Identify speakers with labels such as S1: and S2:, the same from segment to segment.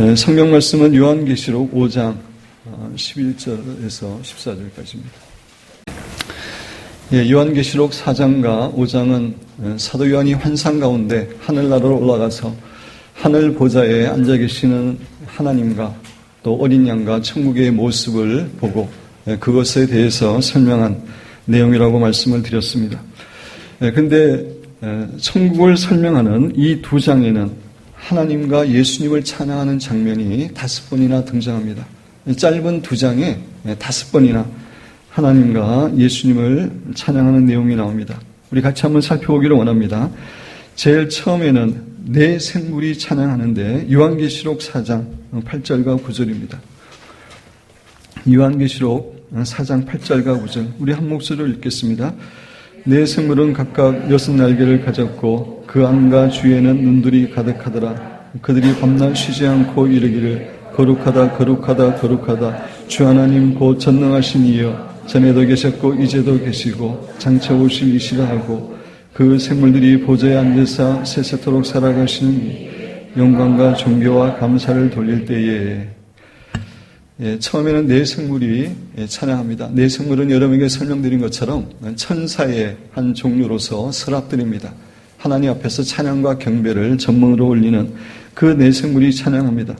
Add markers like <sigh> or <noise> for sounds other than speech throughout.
S1: 네, 성경 말씀은 요한계시록 5장 11절에서 어, 14절까지입니다. 예, 요한계시록 4장과 5장은 어, 사도 요한이 환상 가운데 하늘나라로 올라가서 하늘 보좌에 앉아 계시는 하나님과 또 어린 양과 천국의 모습을 보고 예, 그것에 대해서 설명한 내용이라고 말씀을 드렸습니다. 그런데 천국을 설명하는 이 두 장에는 하나님과 예수님을 찬양하는 장면이 다섯 번이나 등장합니다. 짧은 두 장에 다섯 번이나 하나님과 예수님을 찬양하는 내용이 나옵니다. 우리 같이 한번 살펴보기를 원합니다. 제일 처음에는 내 생물이 찬양하는데 요한계시록 4장 8절과 9절입니다. 요한계시록 4장 8절과 9절 우리 한 목소리로 읽겠습니다. 내 생물은 각각 여섯 날개를 가졌고 그 안과 주에는 눈들이 가득하더라. 그들이 밤낮 쉬지 않고 이르기를 거룩하다 거룩하다 거룩하다 주 하나님 곧 전능하신 이여 전에도 계셨고 이제도 계시고 장차 오실 이시라 하고 그 생물들이 보좌에 앉으사 세세토록 살아가시는 영광과 존경와 감사를 돌릴 때에 예, 처음에는 내 생물이 예, 찬양합니다. 내 생물은 여러분에게 설명드린 것처럼 천사의 한 종류로서 서랍들입니다. 하나님 앞에서 찬양과 경배를 전문으로 올리는 그내 생물이 찬양합니다.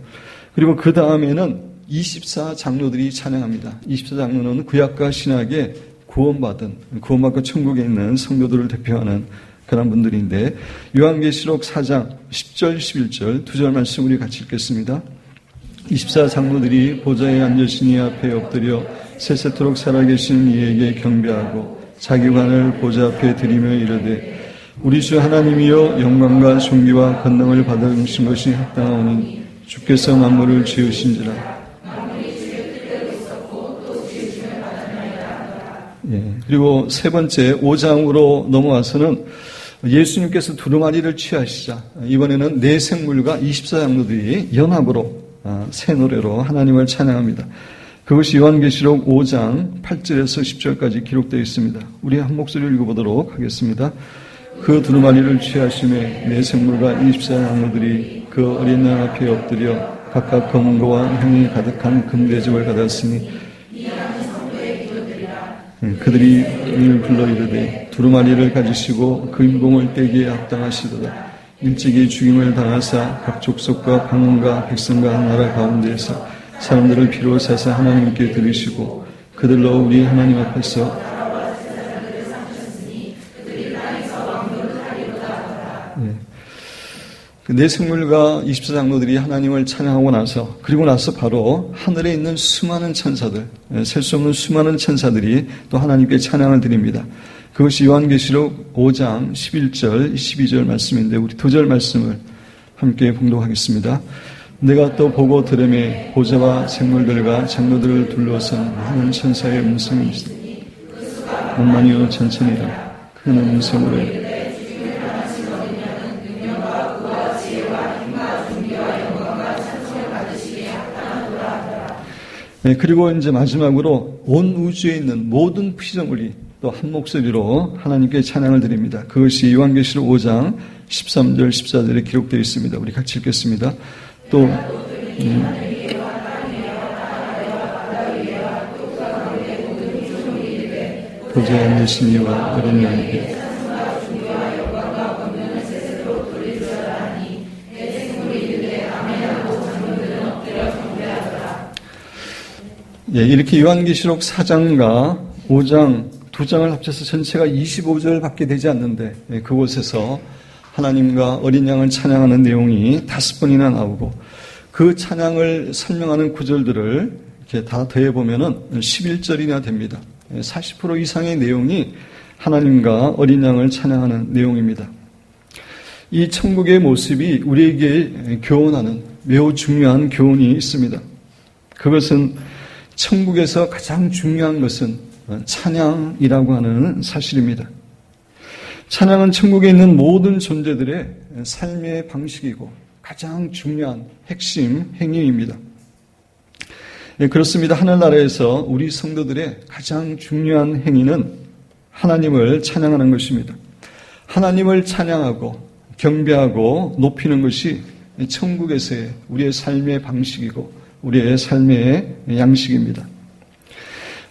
S1: 그리고 그 다음에는 24 장로들이 찬양합니다. 24 장로는 구약과 신약에 구원받은 구원받고 천국에 있는 성도들을 대표하는 그런 분들인데 요한계시록 4장 10절 11절 두 절 말씀 우리 같이 읽겠습니다. 24 장로들이 보좌에 앉으신 이 앞에 엎드려 세세토록 살아계신 이에게 경배하고 자기 관을 보좌 앞에 드리며 이르되 우리 주 하나님이여 영광과 존귀와 권능을 받으신 것이 합당하오니 주께서 만물을 지으신지라. 예, 그리고 세 번째 5장으로 넘어와서는 예수님께서 두루마리를 취하시자. 이번에는 내 생물과 24장로들이 연합으로 아, 새 노래로 하나님을 찬양합니다. 그것이 요한계시록 5장 8절에서 10절까지 기록되어 있습니다. 우리 한 목소리를 읽어보도록 하겠습니다. 그 두루마리를 취하심에 내 생물과 24장로들이 그 어린 양 앞에 엎드려 각각 검은 거와 향이 가득한 금대접을 받았으니 음, 그들이 이를 불러 이르되 두루마리를 가지시고 그 인공을 떼기에 합당하시도다. 일찍이 죽임을 당하사 각 족속과 방언과 백성과 나라 가운데에서 사람들을 피로 사사 하나님께 들으시고 그들로 우리 하나님 앞에서 네. 내 생물과 24장로들이 하나님을 찬양하고 나서 그리고 나서 바로 하늘에 있는 수많은 천사들 셀 수 없는 수많은 천사들이 또 하나님께 찬양을 드립니다. 그것이 요한계시록 5장 11절, 12절 말씀인데 우리 두 절 말씀을 함께 봉독하겠습니다. 내가 또 보고 들음에 보좌와 생물들과 장로들을 둘러싼 하는 천사의 음성이 있으니 만만이여 천천히라 큰 음성으로 네, 그리고 이제 마지막으로 온 우주에 있는 모든 피조물이 또 한 목소리로 하나님께 찬양을 드립니다. 그것이 요한계시록 5장 13절 14절에 기록되어 있습니다. 우리 같이 읽겠습니다. 또 음, 보좌에 앉으신 이와 어린 양에게 예, 이렇게 요한계시록 4장과 5장 두 장을 합쳐서 전체가 25절 밖에 되지 않는데 예, 그곳에서 하나님과 어린 양을 찬양하는 내용이 다섯 번이나 나오고 그 찬양을 설명하는 구절들을 이렇게 다 더해 보면은 11절이나 됩니다. 40% 예, 이상의 내용이 하나님과 어린 양을 찬양하는 내용입니다. 이 천국의 모습이 우리에게 교훈하는 매우 중요한 교훈이 있습니다. 그것은 천국에서 가장 중요한 것은 찬양이라고 하는 사실입니다. 찬양은 천국에 있는 모든 존재들의 삶의 방식이고 가장 중요한 핵심 행위입니다. 네, 그렇습니다. 하늘나라에서 우리 성도들의 가장 중요한 행위는 하나님을 찬양하는 것입니다. 하나님을 찬양하고 경배하고 높이는 것이 천국에서의 우리의 삶의 방식이고 우리의 삶의 양식입니다.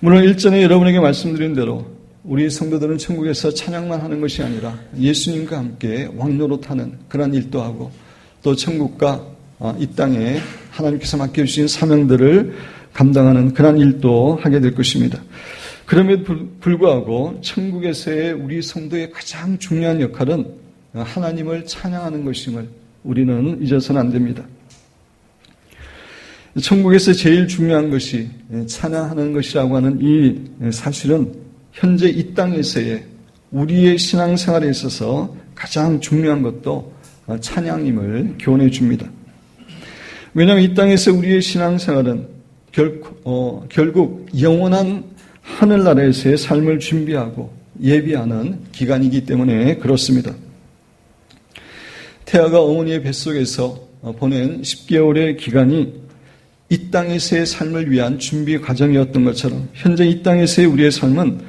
S1: 물론 일전에 여러분에게 말씀드린 대로 우리 성도들은 천국에서 찬양만 하는 것이 아니라 예수님과 함께 왕노릇하는 그런 일도 하고 또 천국과 어, 이 땅에 하나님께서 맡겨주신 사명들을 감당하는 그런 일도 하게 될 것입니다. 그럼에도 불구하고 천국에서의 우리 성도의 가장 중요한 역할은 하나님을 찬양하는 것임을 우리는 잊어서는 안 됩니다. 천국에서 제일 중요한 것이 찬양하는 것이라고 하는 이 사실은 현재 이 땅에서의 우리의 신앙생활에 있어서 가장 중요한 것도 찬양임을 교훈해 줍니다. 왜냐하면 이 땅에서 우리의 신앙생활은 결, 어, 결국 영원한 하늘나라에서의 삶을 준비하고 예비하는 기간이기 때문에 그렇습니다. 태아가 어머니의 뱃속에서 보낸 10개월의 기간이 이 땅에서의 삶을 위한 준비 과정이었던 것처럼 현재 이 땅에서의 우리의 삶은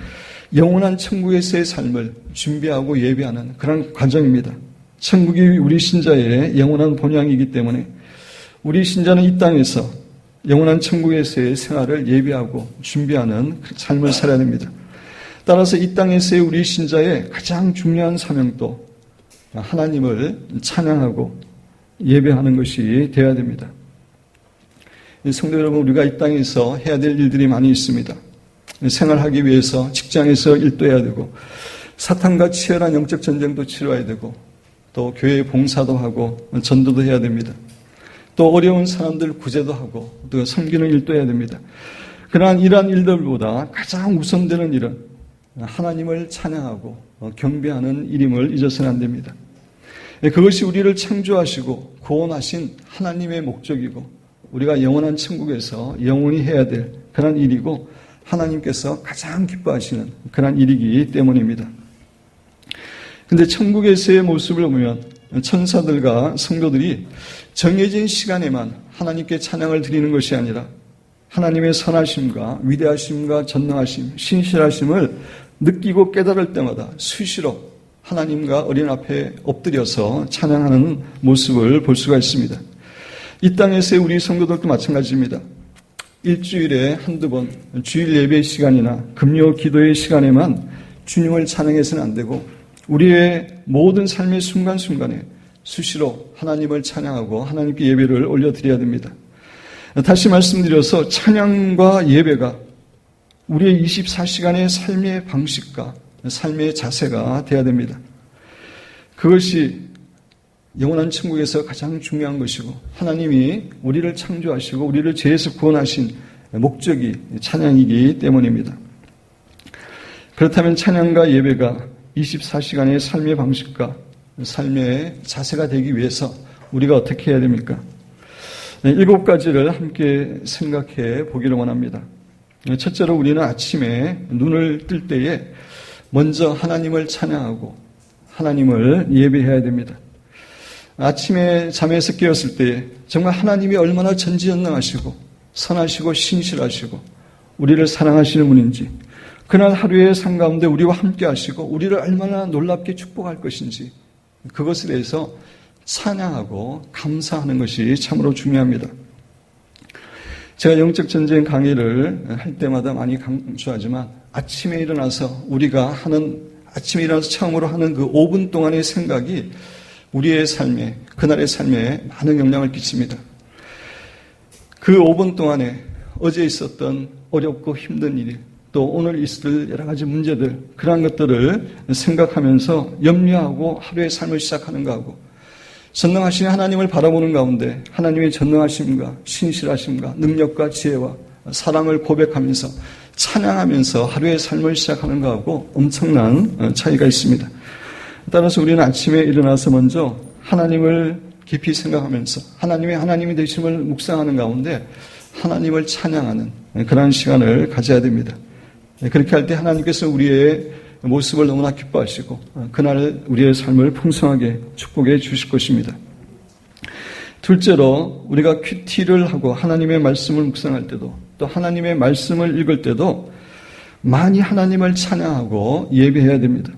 S1: 영원한 천국에서의 삶을 준비하고 예비하는 그런 과정입니다. 천국이 우리 신자의 영원한 본향이기 때문에 우리 신자는 이 땅에서 영원한 천국에서의 생활을 예비하고 준비하는 그 삶을 살아야 됩니다. 따라서 이 땅에서의 우리 신자의 가장 중요한 사명도 하나님을 찬양하고 예배하는 것이 되어야 됩니다. 성도 여러분, 우리가 이 땅에서 해야 될 일들이 많이 있습니다. 생활하기 위해서 직장에서 일도 해야 되고, 사탄과 치열한 영적 전쟁도 치러야 되고, 또 교회 봉사도 하고, 전도도 해야 됩니다. 또 어려운 사람들 구제도 하고 또 섬기는 일도 해야 됩니다. 그러한 이러한 일들보다 가장 우선되는 일은 하나님을 찬양하고 경배하는 일임을 잊어서는 안 됩니다. 그것이 우리를 창조하시고 구원하신 하나님의 목적이고 우리가 영원한 천국에서 영원히 해야 될 그런 일이고 하나님께서 가장 기뻐하시는 그런 일이기 때문입니다. 근데 천국에서의 모습을 보면 천사들과 성도들이 정해진 시간에만 하나님께 찬양을 드리는 것이 아니라 하나님의 선하심과 위대하심과 전능하심, 신실하심을 느끼고 깨달을 때마다 수시로 하나님과 어린 앞에 엎드려서 찬양하는 모습을 볼 수가 있습니다. 이 땅에서의 우리 성도들도 마찬가지입니다. 일주일에 한두 번 주일 예배 시간이나 금요 기도의 시간에만 주님을 찬양해서는 안 되고 우리의 모든 삶의 순간순간에 수시로 하나님을 찬양하고 하나님께 예배를 올려드려야 됩니다. 다시 말씀드려서 찬양과 예배가 우리의 24시간의 삶의 방식과 삶의 자세가 되어야 됩니다. 그것이 영원한 천국에서 가장 중요한 것이고 하나님이 우리를 창조하시고 우리를 죄에서 구원하신 목적이 찬양이기 때문입니다. 그렇다면 찬양과 예배가 24시간의 삶의 방식과 삶의 자세가 되기 위해서 우리가 어떻게 해야 됩니까? 네, 일곱 가지를 함께 생각해 보기를 원합니다. 첫째로 우리는 아침에 눈을 뜰 때에 먼저 하나님을 찬양하고 하나님을 예배해야 됩니다. 아침에 잠에서 깨었을 때 정말 하나님이 얼마나 전지전능하시고 선하시고 신실하시고 우리를 사랑하시는 분인지 그날 하루의 삶 가운데 우리와 함께 하시고 우리를 얼마나 놀랍게 축복할 것인지 그것에 대해서 찬양하고 감사하는 것이 참으로 중요합니다. 제가 영적 전쟁 강의를 할 때마다 많이 강조하지만 아침에 일어나서 우리가 하는 아침에 일어나서 처음으로 하는 그 5분 동안의 생각이 우리의 삶에 그날의 삶에 많은 영향을 끼칩니다. 그 5분 동안에 어제 있었던 어렵고 힘든 일, 또 오늘 있을 여러 가지 문제들, 그러한 것들을 생각하면서 염려하고 하루의 삶을 시작하는 것하고 전능하신 하나님을 바라보는 가운데 하나님의 전능하심과 신실하심과 능력과 지혜와 사랑을 고백하면서 찬양하면서 하루의 삶을 시작하는 것하고 엄청난 차이가 있습니다. 따라서 우리는 아침에 일어나서 먼저 하나님을 깊이 생각하면서 하나님의 하나님이 되심을 묵상하는 가운데 하나님을 찬양하는 그런 시간을 가져야 됩니다. 네, 그렇게 할 때 하나님께서 우리의 모습을 너무나 기뻐하시고 어, 그날 우리의 삶을 풍성하게 축복해 주실 것입니다. 둘째로 우리가 큐티를 하고 하나님의 말씀을 묵상할 때도 또 하나님의 말씀을 읽을 때도 많이 하나님을 찬양하고 예배해야 됩니다.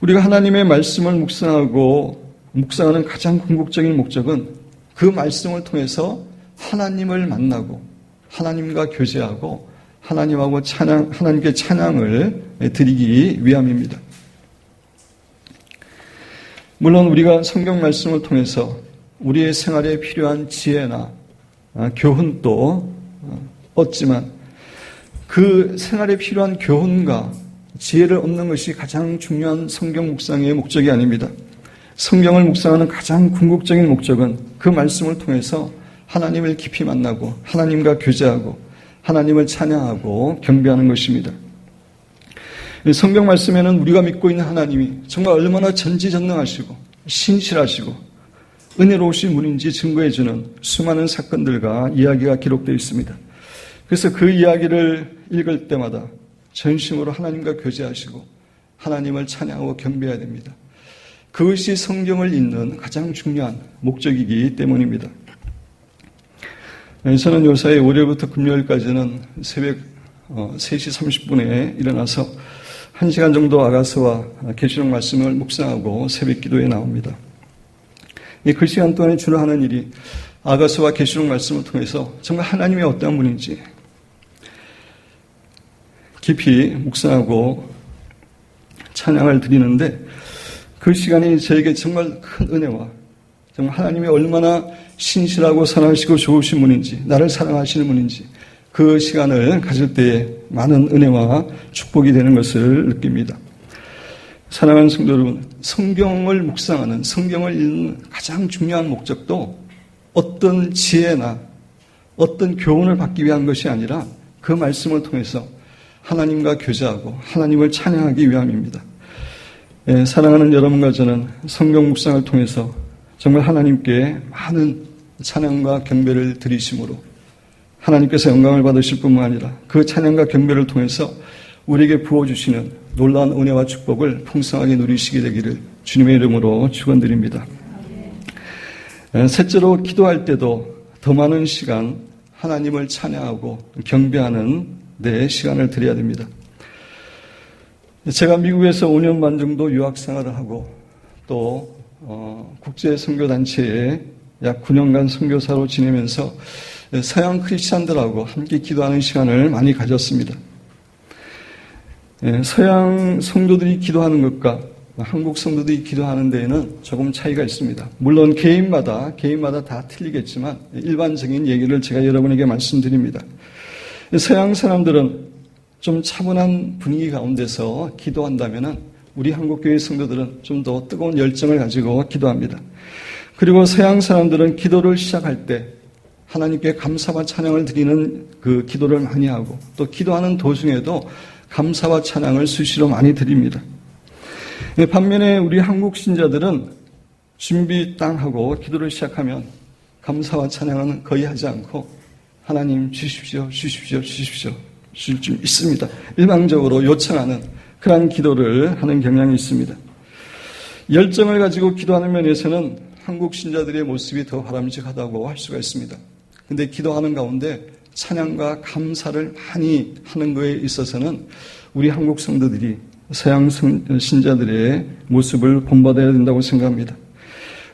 S1: 우리가 하나님의 말씀을 묵상하고 묵상하는 가장 궁극적인 목적은 그 말씀을 통해서 하나님을 만나고 하나님과 교제하고 하나님하고 찬양, 하나님께 찬양을 드리기 위함입니다. 물론 우리가 성경 말씀을 통해서 우리의 생활에 필요한 지혜나 아, 교훈도 어, 얻지만 그 생활에 필요한 교훈과 지혜를 얻는 것이 가장 중요한 성경 묵상의 목적이 아닙니다. 성경을 묵상하는 가장 궁극적인 목적은 그 말씀을 통해서 하나님을 깊이 만나고 하나님과 교제하고 하나님을 찬양하고 경배하는 것입니다. 성경 말씀에는 우리가 믿고 있는 하나님이 정말 얼마나 전지전능하시고 신실하시고 은혜로우신 분인지 증거해주는 수많은 사건들과 이야기가 기록되어 있습니다. 그래서 그 이야기를 읽을 때마다 전심으로 하나님과 교제하시고 하나님을 찬양하고 경배해야 됩니다. 그것이 성경을 읽는 가장 중요한 목적이기 때문입니다. 저는 요사이 월요일부터 금요일까지는 새벽 3시 어, 30분에 일어나서 1시간 정도 아가서와 계시록 말씀을 묵상하고 새벽 기도에 나옵니다. 그 시간 동안에 주로 하는 일이 아가서와 계시록 말씀을 통해서 정말 하나님이 어떤 분인지 깊이 묵상하고 찬양을 드리는데 그 시간이 저에게 정말 큰 은혜와 정말 하나님이 얼마나 신실하고 사랑하시고 좋으신 분인지 나를 사랑하시는 분인지 그 시간을 가질 때에 많은 은혜와 축복이 되는 것을 느낍니다. 사랑하는 성도 여러분, 성경을 묵상하는 성경을 읽는 가장 중요한 목적도 어떤 지혜나 어떤 교훈을 받기 위한 것이 아니라 그 말씀을 통해서 하나님과 교제하고 하나님을 찬양하기 위함입니다. 예, 사랑하는 여러분과 저는 성경 묵상을 통해서 정말 하나님께 많은 찬양과 경배를 드리심으로 하나님께서 영광을 받으실 뿐만 아니라 그 찬양과 경배를 통해서 우리에게 부어주시는 놀라운 은혜와 축복을 풍성하게 누리시게 되기를 주님의 이름으로 축원드립니다. 예, 셋째로 기도할 때도 더 많은 시간 하나님을 찬양하고 경배하는 내 시간을 드려야 됩니다. 제가 미국에서 5년 반 정도 유학 생활을 하고 또 어, 국제 선교 단체에 약 9년간 선교사로 지내면서 서양 크리스찬들하고 함께 기도하는 시간을 많이 가졌습니다. 예, 서양 성도들이 기도하는 것과 한국 성도들이 기도하는 데에는 조금 차이가 있습니다. 물론 개인마다 개인마다 다 틀리겠지만 일반적인 얘기를 제가 여러분에게 말씀드립니다. 서양 사람들은 좀 차분한 분위기 가운데서 기도한다면 우리 한국 교회 성도들은 좀 더 뜨거운 열정을 가지고 기도합니다. 그리고 서양 사람들은 기도를 시작할 때 하나님께 감사와 찬양을 드리는 그 기도를 많이 하고 또 기도하는 도중에도 감사와 찬양을 수시로 많이 드립니다. 반면에 우리 한국 신자들은 준비 땅 하고 기도를 시작하면 감사와 찬양은 거의 하지 않고 하나님 주십시오, 주십시오, 주십시오. 주실 줄 있습니다. 일방적으로 요청하는 그러한 기도를 하는 경향이 있습니다. 열정을 가지고 기도하는 면에서는 한국 신자들의 모습이 더 바람직하다고 할 수가 있습니다. 근데 기도하는 가운데 찬양과 감사를 많이 하는 것에 있어서는 우리 한국 성도들이 서양 신자들의 모습을 본받아야 된다고 생각합니다.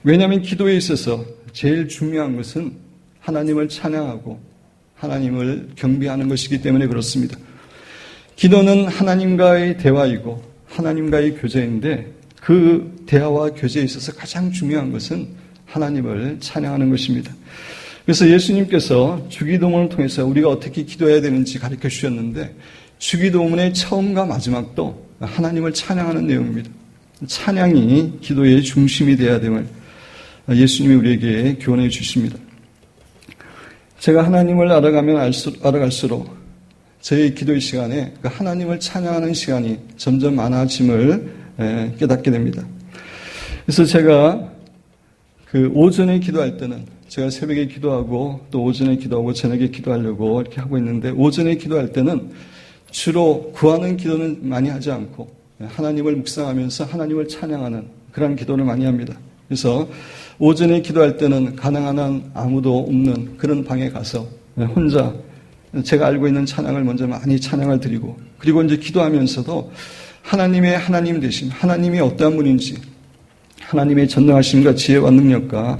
S1: 왜냐하면 기도에 있어서 제일 중요한 것은 하나님을 찬양하고 하나님을 경배하는 것이기 때문에 그렇습니다. 기도는 하나님과의 대화이고 하나님과의 교제인데 그 대화와 교제에 있어서 가장 중요한 것은 하나님을 찬양하는 것입니다. 그래서 예수님께서 주기도문을 통해서 우리가 어떻게 기도해야 되는지 가르쳐 주셨는데 주기도문의 처음과 마지막도 하나님을 찬양하는 내용입니다. 찬양이 기도의 중심이 되어야 됨을 예수님이 우리에게 교훈해 주십니다. 제가 하나님을 알아가면 알아갈수록 저의 기도의 시간에 그 하나님을 찬양하는 시간이 점점 많아짐을 깨닫게 됩니다. 그래서 제가 그 오전에 기도할 때는 제가 새벽에 기도하고 또 오전에 기도하고 저녁에 기도하려고 이렇게 하고 있는데 오전에 기도할 때는 주로 구하는 기도는 많이 하지 않고 하나님을 묵상하면서 하나님을 찬양하는 그런 기도를 많이 합니다. 그래서 오전에 기도할 때는 가능한 한 아무도 없는 그런 방에 가서 혼자 제가 알고 있는 찬양을 먼저 많이 찬양을 드리고 그리고 이제 기도하면서도 하나님의 하나님 되심, 하나님이 어떠한 분인지 하나님의 전능하심과 지혜와 능력과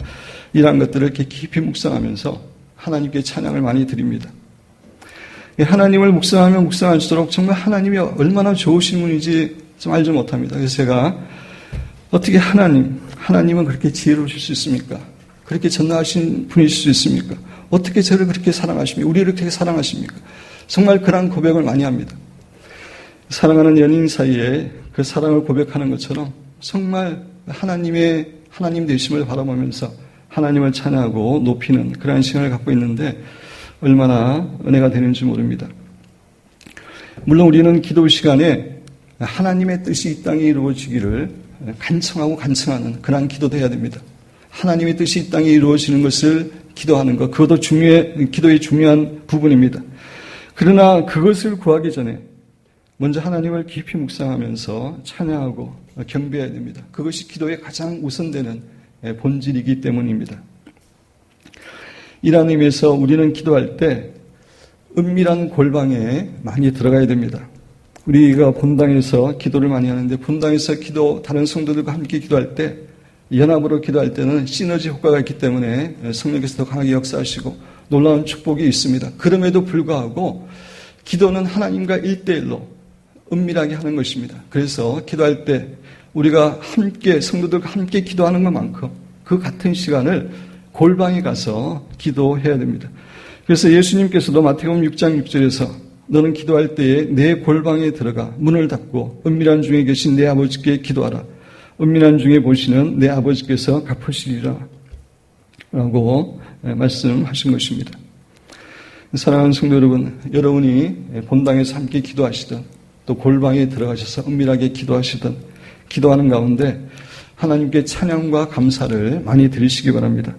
S1: 이러한 것들을 이렇게 깊이 묵상하면서 하나님께 찬양을 많이 드립니다. 하나님을 묵상하면 묵상할수록 정말 하나님이 얼마나 좋으신 분인지 좀 알지 못합니다. 그래서 제가 어떻게 하나님, 하나님은 그렇게 지혜로우실 수 있습니까? 그렇게 전능하신 분이실 수 있습니까? 어떻게 저를 그렇게 사랑하십니까? 우리를 그렇게 사랑하십니까? 정말 그러한 고백을 많이 합니다. 사랑하는 연인 사이에 그 사랑을 고백하는 것처럼 정말 하나님의 하나님 되심을 바라보면서 하나님을 찬양하고 높이는 그러한 시간을 갖고 있는데 얼마나 은혜가 되는지 모릅니다. 물론 우리는 기도 시간에 하나님의 뜻이 이 땅에 이루어지기를 간청하고 간청하는 그러한 기도도 해야 됩니다. 하나님의 뜻이 이 땅에 이루어지는 것을 기도하는 것, 그것도 중요해, 기도의 중요한 부분입니다. 그러나 그것을 구하기 전에 먼저 하나님을 깊이 묵상하면서 찬양하고 경배해야 됩니다. 그것이 기도의 가장 우선되는 본질이기 때문입니다. 이런 의미에서 우리는 기도할 때 은밀한 골방에 많이 들어가야 됩니다. 우리가 본당에서 기도를 많이 하는데 본당에서 기도 다른 성도들과 함께 기도할 때 연합으로 기도할 때는 시너지 효과가 있기 때문에 성령께서 더 강하게 역사하시고 놀라운 축복이 있습니다. 그럼에도 불구하고 기도는 하나님과 일대일로 은밀하게 하는 것입니다. 그래서 기도할 때 우리가 함께 성도들과 함께 기도하는 것만큼 그 같은 시간을 골방에 가서 기도해야 됩니다. 그래서 예수님께서도 마태복음 6장 6절에서 너는 기도할 때에 내 골방에 들어가 문을 닫고 은밀한 중에 계신 내 아버지께 기도하라. 은밀한 중에 보시는 내 아버지께서 갚으시리라. 라고 말씀하신 것입니다. 사랑하는 성도 여러분, 여러분이 본당에서 함께 기도하시든 또 골방에 들어가셔서 은밀하게 기도하시든 기도하는 가운데 하나님께 찬양과 감사를 많이 드리시기 바랍니다.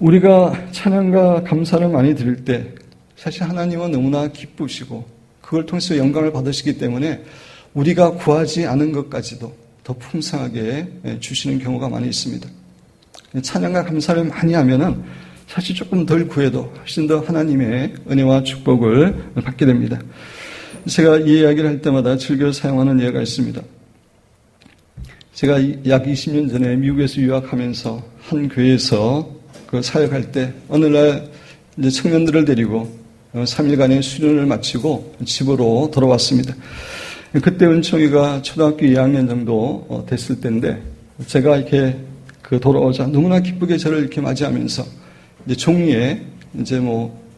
S1: 우리가 찬양과 감사를 많이 드릴 때 사실 하나님은 너무나 기쁘시고 그걸 통해서 영광을 받으시기 때문에 우리가 구하지 않은 것까지도 더 풍성하게 주시는 경우가 많이 있습니다. 찬양과 감사를 많이 하면은 사실 조금 덜 구해도 훨씬 더 하나님의 은혜와 축복을 받게 됩니다. 제가 이 이야기를 할 때마다 즐겨 사용하는 예가 있습니다. 제가 약 20년 전에 미국에서 유학하면서 한 교회에서 그 사역할 때 어느 날 이제 청년들을 데리고 3일간의 수련을 마치고 집으로 돌아왔습니다. 그때 은총이가 초등학교 2학년 정도 어, 됐을 때인데 제가 이렇게 그 돌아오자 너무나 기쁘게 저를 이렇게 맞이하면서 이제 종이에 이제 뭐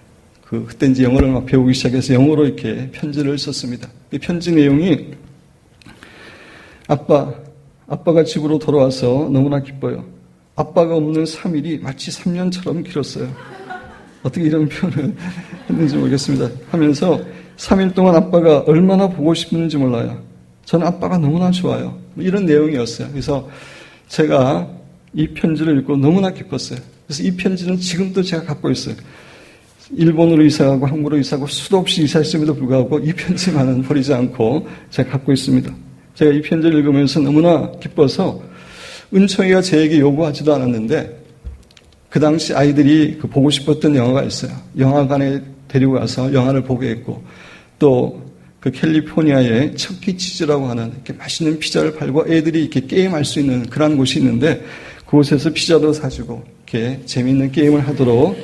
S1: 그 그때 이제 영어를 막 배우기 시작해서 영어로 이렇게 편지를 썼습니다. 이 편지 내용이 아빠 아빠가 집으로 돌아와서 너무나 기뻐요. 아빠가 없는 3일이 마치 3년처럼 길었어요. 어떻게 이런 표현을 <laughs> 했는지 모르겠습니다. 하면서 3일 동안 아빠가 얼마나 보고 싶은지 몰라요. 저는 아빠가 너무나 좋아요. 뭐 이런 내용이었어요. 그래서 제가 이 편지를 읽고 너무나 기뻤어요. 그래서 이 편지는 지금도 제가 갖고 있어요. 일본으로 이사하고 한국으로 이사하고 수도 없이 이사했음에도 불구하고 이 편지만은 <laughs> 버리지 않고 제가 갖고 있습니다. 제가 이 편지를 읽으면서 너무나 기뻐서 은총이가 제에게 요구하지도 않았는데 그 당시 아이들이 그 보고 싶었던 영화가 있어요. 영화관에 데리고 가서 영화를 보게 했고 또 그 캘리포니아의 척키 치즈라고 하는 이렇게 맛있는 피자를 팔고 애들이 이렇게 게임할 수 있는 그런 곳이 있는데 그곳에서 피자도 사주고 이렇게 재미있는 게임을 하도록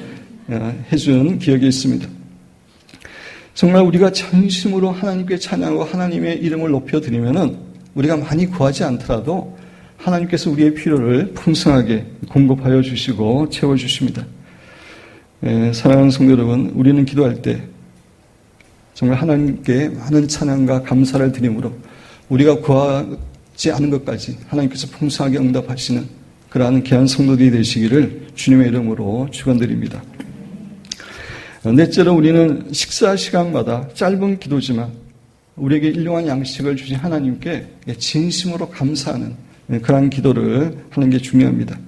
S1: 어, 해준 기억이 있습니다. 정말 우리가 전심으로 하나님께 찬양하고 하나님의 이름을 높여드리면은 우리가 많이 구하지 않더라도 하나님께서 우리의 필요를 풍성하게 공급하여 주시고 채워주십니다. 예, 사랑하는 성도 여러분, 우리는 기도할 때 정말 하나님께 많은 찬양과 감사를 드림으로 우리가 구하지 않은 것까지 하나님께서 풍성하게 응답하시는 그러한 귀한 성도들이 되시기를 주님의 이름으로 축원드립니다. 넷째로 우리는 식사 시간마다 짧은 기도지만 우리에게 일용한 양식을 주신 하나님께 진심으로 감사하는 그러한 기도를 하는 게 중요합니다.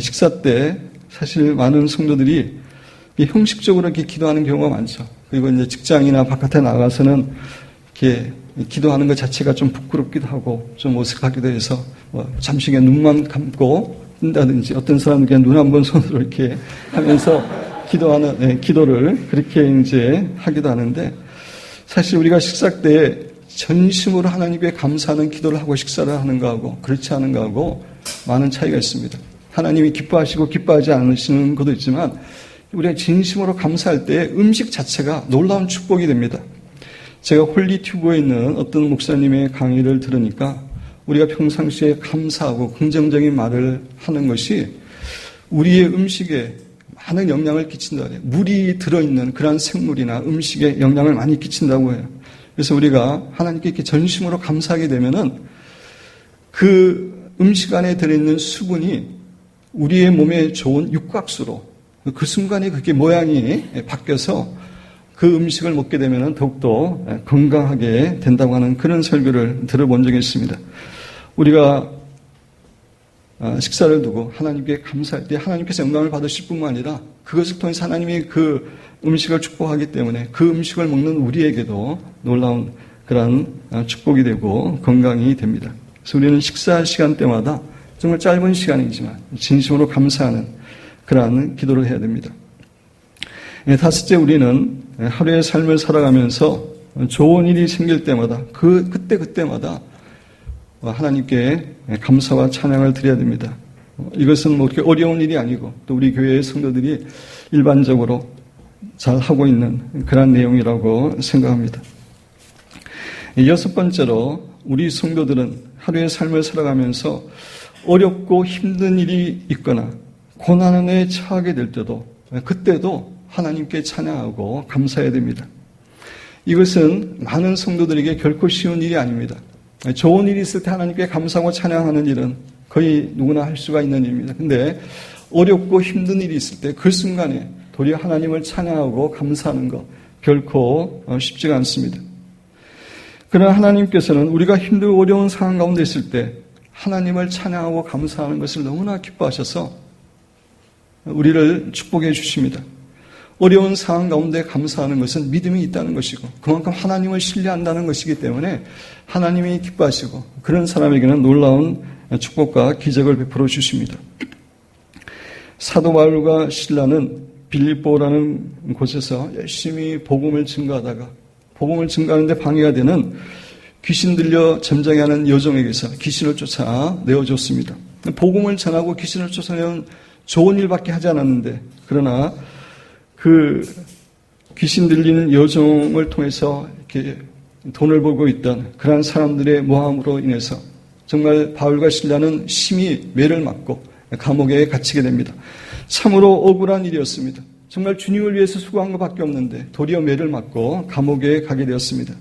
S1: 식사 때 사실 많은 성도들이 형식적으로 이렇게 기도하는 경우가 많죠. 그리고 이제 직장이나 바깥에 나가서는 이렇게 기도하는 것 자체가 좀 부끄럽기도 하고 좀 어색하기도 해서 뭐 잠시 그냥 눈만 감고 뜬다든지 어떤 사람은 그냥 눈 한 번 손으로 이렇게 하면서 기도하는 네, 기도를 그렇게 이제 하기도 하는데 사실 우리가 식사 때 전심으로 하나님께 감사하는 기도를 하고 식사를 하는가 하고 그렇지 않은가 하고 많은 차이가 있습니다. 하나님이 기뻐하시고 기뻐하지 않으시는 것도 있지만 우리가 진심으로 감사할 때 음식 자체가 놀라운 축복이 됩니다. 제가 홀리튜브에 있는 어떤 목사님의 강의를 들으니까 우리가 평상시에 감사하고 긍정적인 말을 하는 것이 우리의 음식에 많은 영향을 끼친다. 물이 들어있는 그러한 생물이나 음식에 영향을 많이 끼친다고 해요. 그래서 우리가 하나님께 이렇게 전심으로 감사하게 되면은 그 음식 안에 들어있는 수분이 우리의 몸에 좋은 육각수로 그 순간에 그게 모양이 바뀌어서 그 음식을 먹게 되면 더욱더 건강하게 된다고 하는 그런 설교를 들어본 적이 있습니다. 우리가 아, 식사를 두고 하나님께 감사할 때 하나님께서 영광을 받으실 뿐만 아니라 그것을 통해서 하나님이 그 음식을 축복하기 때문에 그 음식을 먹는 우리에게도 놀라운 그러한 아, 축복이 되고 건강이 됩니다. 그래서 우리는 식사 시간 때마다 정말 짧은 시간이지만 진심으로 감사하는 그러한 기도를 해야 됩니다. 예, 다섯째 우리는 하루의 삶을 살아가면서 좋은 일이 생길 때마다 그 그때 그때마다 하나님께 감사와 찬양을 드려야 됩니다. 이것은 뭐 그렇게 어려운 일이 아니고 또 우리 교회의 성도들이 일반적으로 잘 하고 있는 그런 내용이라고 생각합니다. 여섯 번째로 우리 성도들은 하루의 삶을 살아가면서 어렵고 힘든 일이 있거나 고난에 처하게 될 때도 그때도 하나님께 찬양하고 감사해야 됩니다. 이것은 많은 성도들에게 결코 쉬운 일이 아닙니다. 좋은 일이 있을 때 하나님께 감사하고 찬양하는 일은 거의 누구나 할 수가 있는 일입니다. 근데 어렵고 힘든 일이 있을 때 그 순간에 도리어 하나님을 찬양하고 감사하는 것 결코 어, 쉽지가 않습니다. 그러나 하나님께서는 우리가 힘들고 어려운 상황 가운데 있을 때 하나님을 찬양하고 감사하는 것을 너무나 기뻐하셔서 우리를 축복해 주십니다. 어려운 상황 가운데 감사하는 것은 믿음이 있다는 것이고 그만큼 하나님을 신뢰한다는 것이기 때문에 하나님이 기뻐하시고 그런 사람에게는 놀라운 축복과 기적을 베풀어 주십니다. 사도 바울과 신라는 빌립보라는 곳에서 열심히 복음을 증거하다가 복음을 증거하는데 방해가 되는 귀신 들려 점장해 하는 여종에게서 귀신을 쫓아 내어줬습니다. 복음을 전하고 귀신을 쫓아내는 좋은 일밖에 하지 않았는데 그러나 그 귀신 들리는 여종을 통해서 이렇게 돈을 벌고 있던 그러한 사람들의 모함으로 인해서 정말 바울과 신라는 심히 매를 맞고 감옥에 갇히게 됩니다. 참으로 억울한 일이었습니다. 정말 주님을 위해서 수고한 것밖에 없는데 도리어 매를 맞고 감옥에 가게 되었습니다.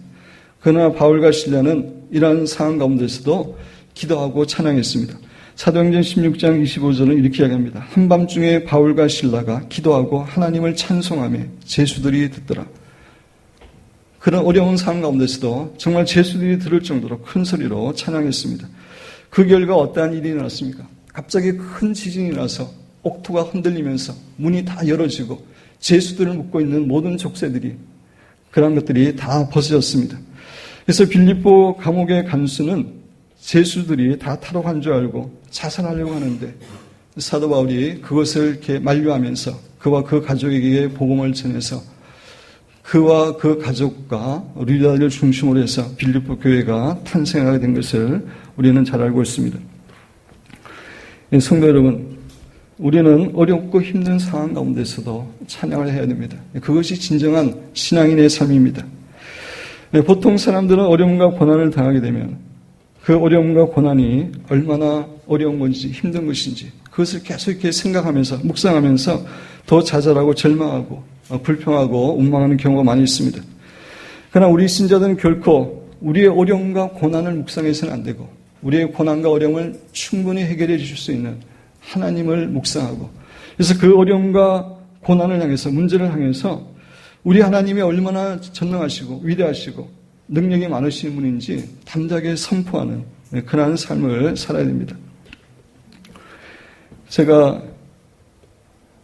S1: 그러나 바울과 신라는 이러한 상황 가운데서도 기도하고 찬양했습니다. 사도행전 16장 25절은 이렇게 이야기합니다. 한밤중에 바울과 신라가 기도하고 하나님을 찬송하며 제수들이 듣더라. 그런 어려운 상황 가운데서도 정말 제수들이 들을 정도로 큰 소리로 찬양했습니다. 그 결과 어떠한 일이 일어났습니까? 갑자기 큰 지진이 나서 옥토가 흔들리면서 문이 다 열어지고 제수들을 묶고 있는 모든 족쇄들이 그런 것들이 다 벗어졌습니다. 그래서 빌립보 감옥의 간수는 제수들이 다 탈옥한 줄 알고 자살하려고 하는데 사도 바울이 그것을 이렇게 만류하면서 그와 그 가족에게 복음을 전해서 그와 그 가족과 리다를 중심으로 해서 빌립보 교회가 탄생하게 된 것을 우리는 잘 알고 있습니다. 예, 성도 여러분, 우리는 어렵고 힘든 상황 가운데서도 찬양을 해야 됩니다. 그것이 진정한 신앙인의 삶입니다. 예, 보통 사람들은 어려움과 고난을 당하게 되면 그 어려움과 고난이 얼마나 어려운 건지 힘든 것인지 그것을 계속 이렇게 생각하면서 묵상하면서 더 좌절하고 절망하고 어, 불평하고 원망하는 경우가 많이 있습니다. 그러나 우리 신자들은 결코 우리의 어려움과 고난을 묵상해서는 안 되고 우리의 고난과 어려움을 충분히 해결해 주실 수 있는 하나님을 묵상하고 그래서 그 어려움과 고난을 향해서 문제를 향해서 우리 하나님이 얼마나 전능하시고 위대하시고 능력이 많으신 분인지 담대하게 선포하는 그러한 삶을 살아야 됩니다. 제가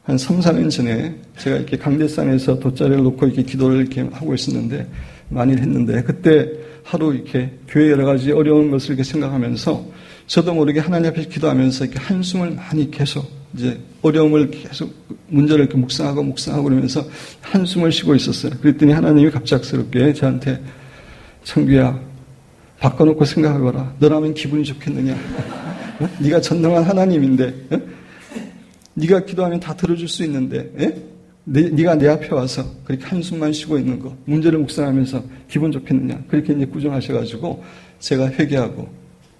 S1: 한 3, 4년 전에 제가 이렇게 강대산에서 돗자리를 놓고 이렇게 기도를 이렇게 하고 있었는데 많이 했는데 그때 하루 이렇게 교회 여러 가지 어려운 것을 이렇게 생각하면서 저도 모르게 하나님 앞에 기도하면서 이렇게 한숨을 많이 계속 이제 어려움을 계속 문제를 이렇게 묵상하고 묵상하고 그러면서 한숨을 쉬고 있었어요. 그랬더니 하나님이 갑작스럽게 저한테 청규야 바꿔놓고 생각하거라. 너라면 기분이 좋겠느냐? 어? 네가 전능한 하나님인데, 어? 네가 기도하면 다 들어줄 수 있는데, 예? 네, 네가 내 앞에 와서 그렇게 한숨만 쉬고 있는 거, 문제를 묵상하면서 기분 좋겠느냐? 그렇게 이제 구정하셔가지고 제가 회개하고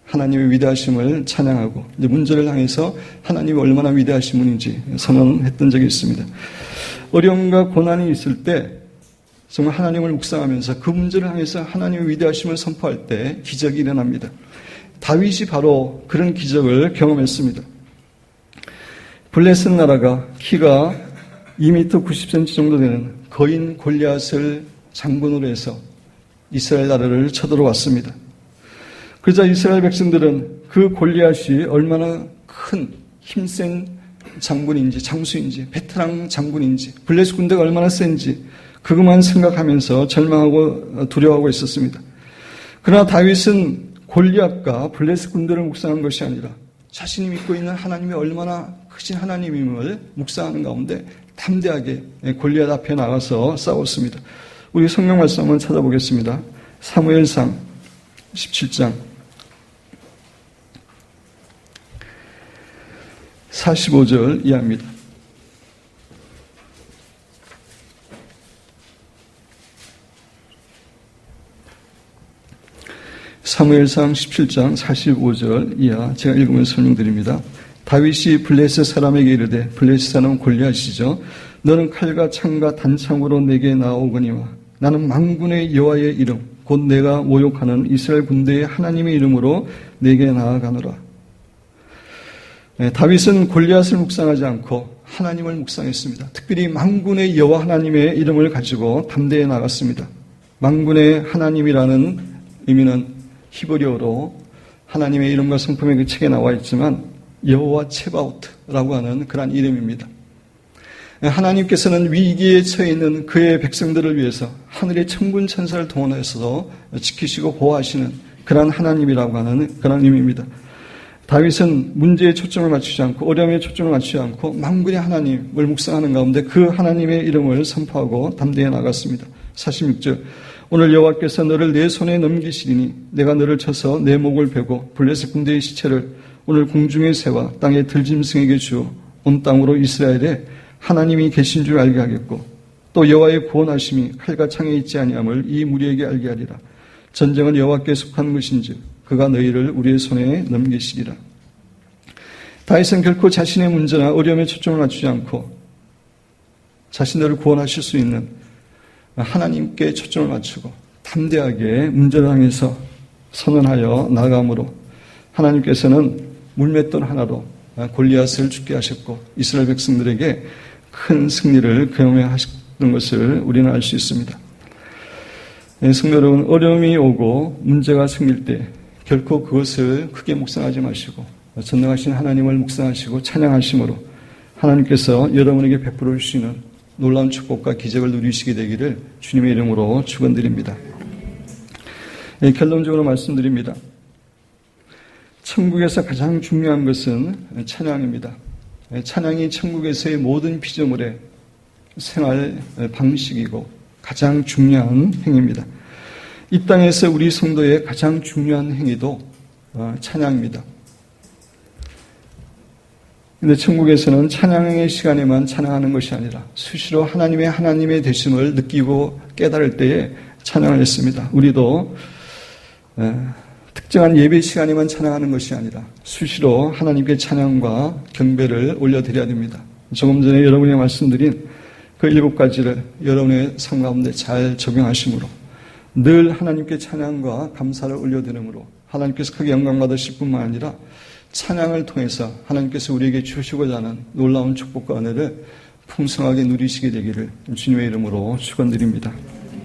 S1: 하나님의 위대하심을 찬양하고 이제 문제를 향해서 하나님이 얼마나 위대하신 분인지 선언했던 적이 있습니다. 어려움과 고난이 있을 때 정말 하나님을 묵상하면서 그 문제를 향해서 하나님의 위대하심을 선포할 때 기적이 일어납니다. 다윗이 바로 그런 기적을 경험했습니다. 블레셋 나라가 키가 2m 90cm 정도 되는 거인 골리앗을 장군으로 해서 이스라엘 나라를 쳐들어왔습니다. 그러자 이스라엘 백성들은 그 골리앗이 얼마나 큰 힘센 장군인지 장수인지 베테랑 장군인지 블레셋 군대가 얼마나 센지 그것만 생각하면서 절망하고 두려워하고 있었습니다. 그러나 다윗은 골리앗과 블레셋 군대를 묵상한 것이 아니라 자신이 믿고 있는 하나님이 얼마나 크신 하나님임을 묵상하는 가운데 담대하게 골리앗 앞에 나가서 싸웠습니다. 우리 성경 말씀 한번 찾아보겠습니다. 사무엘상 17장 45절 이하입니다. 사무엘상 17장 45절 이하 제가 읽으면서 설명드립니다. 다윗이 블레셋 사람에게 이르되 블레셋 사람 골리앗이죠. 너는 칼과 창과 단창으로 내게 나오거니와 나는 망군의 여호와의 이름 곧 내가 모욕하는 이스라엘 군대의 하나님의 이름으로 내게 나아가노라. 네, 다윗은 골리앗을 묵상하지 않고 하나님을 묵상했습니다. 특별히 망군의 여호와 하나님의 이름을 가지고 담대에 나갔습니다. 망군의 하나님이라는 의미는 히브리어로 하나님의 이름과 성품의 그 책에 나와 있지만 여호와 체바우트라고 하는 그러한 이름입니다. 하나님께서는 위기에 처해 있는 그의 백성들을 위해서 하늘의 천군 천사를 동원해서 지키시고 보호하시는 그러한 하나님이라고 하는 그런 의미입니다. 다윗은 문제에 초점을 맞추지 않고 어려움에 초점을 맞추지 않고 망군의 하나님을 묵상하는 가운데 그 하나님의 이름을 선포하고 담대해 나갔습니다. 46절 오늘 여호와께서 너를 내 손에 넘기시리니 내가 너를 쳐서 내 목을 베고 블레셋 군대의 시체를 오늘 공중의 새와 땅의 들짐승에게 주어 온 땅으로 이스라엘에 하나님이 계신 줄 알게 하겠고 또 여호와의 구원하심이 칼과 창에 있지 아니함을 이 무리에게 알게 하리라. 전쟁은 여호와께 속한 것인지 그가 너희를 우리의 손에 넘기시리라. 다윗은 결코 자신의 문제나 어려움에 초점을 맞추지 않고 자신들을 구원하실 수 있는 하나님께 초점을 맞추고 담대하게 문제를 향해서 선언하여 나감으로 하나님께서는 물맷돌 하나로 골리앗을 죽게 하셨고 이스라엘 백성들에게 큰 승리를 경험하셨던 것을 우리는 알 수 있습니다. 네, 성도 여러분, 어려움이 오고 문제가 생길 때 결코 그것을 크게 묵상하지 마시고 전능하신 하나님을 묵상하시고 찬양하심으로 하나님께서 여러분에게 베풀어 주시는 놀라운 축복과 기적을 누리시게 되기를 주님의 이름으로 축원드립니다. 예, 결론적으로 말씀드립니다. 천국에서 가장 중요한 것은 찬양입니다. 예, 찬양이 천국에서의 모든 피조물의 생활 방식이고 가장 중요한 행위입니다. 이 땅에서 우리 성도의 가장 중요한 행위도 어, 찬양입니다. 근데 천국에서는 찬양의 시간에만 찬양하는 것이 아니라 수시로 하나님의 하나님의 되심을 느끼고 깨달을 때에 찬양을 했습니다. 우리도 특정한 예배 시간에만 찬양하는 것이 아니라 수시로 하나님께 찬양과 경배를 올려드려야 됩니다. 조금 전에 여러분이 말씀드린 그 일곱 가지를 여러분의 삶 가운데 잘 적용하심으로 늘 하나님께 찬양과 감사를 올려드림으로 하나님께서 크게 영광 받으실 뿐만 아니라 찬양을 통해서 하나님께서 우리에게 주시고자 하는 놀라운 축복과 은혜를 풍성하게 누리시게 되기를 주님의 이름으로 축원드립니다.